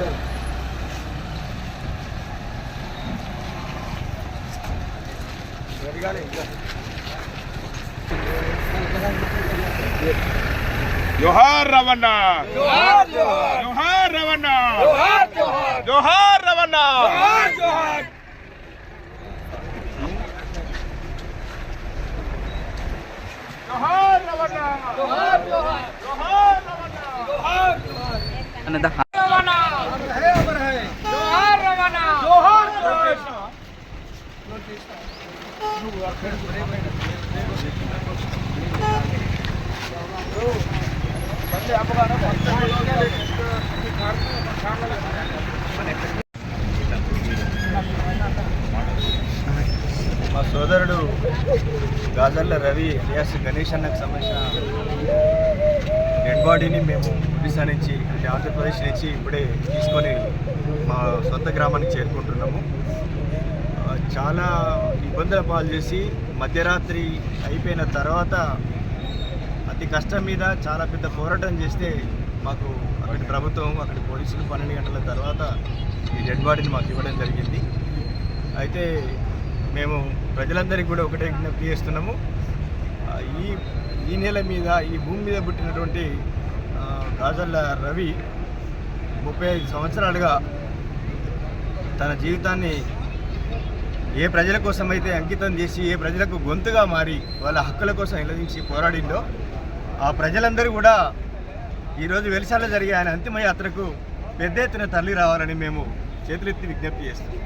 कर जोहार रवना जोहार जोहार जोहार रवना जोहार जोहार जोहार रवना जोहार जोहार जोहार रवना जोहार जोहार जोहार रवना जोहार जोहार మా సోదరుడు గాజర్ల రవి అలియాస్ గణేష్ అన్నకు సంబంధించిన డెడ్ బాడీని మేము ఒడిశా నుంచి అంటే ఆంధ్రప్రదేశ్ నుంచి ఇప్పుడే తీసుకొని మా సొంత గ్రామానికి చేరుకుంటున్నాము. చాలా ఇబ్బందుల పాలు చేసి మధ్యరాత్రి అయిపోయిన తర్వాత అతి కష్టం మీద చాలా పెద్ద పోరాటం చేస్తే మాకు అక్కడి ప్రభుత్వం అక్కడి పోలీసులు పన్నెండు గంటల తర్వాత ఈ డెడ్ బాడీని మాకు ఇవ్వడం జరిగింది. అయితే మేము ప్రజలందరికీ కూడా ఒకటే విజ్ఞప్తి చేస్తున్నాము. ఈ ఈ నేల మీద ఈ భూమి మీద పుట్టినటువంటి ఆ, గాజల్ల రవి ముప్పై ఐదు సంవత్సరాలుగా తన జీవితాన్ని ఏ ప్రజల కోసం అయితే అంకితం చేసి ఏ ప్రజలకు గొంతుగా మారి వాళ్ళ హక్కుల కోసం నిలదీసి పోరాడిందో ఆ ప్రజలందరూ కూడా ఈరోజు వెలిసాల జరిగే ఆయన అంతిమ యాత్రకు పెద్ద ఎత్తున తల్లి రావాలని మేము చేతులెత్తి విజ్ఞప్తి చేస్తాం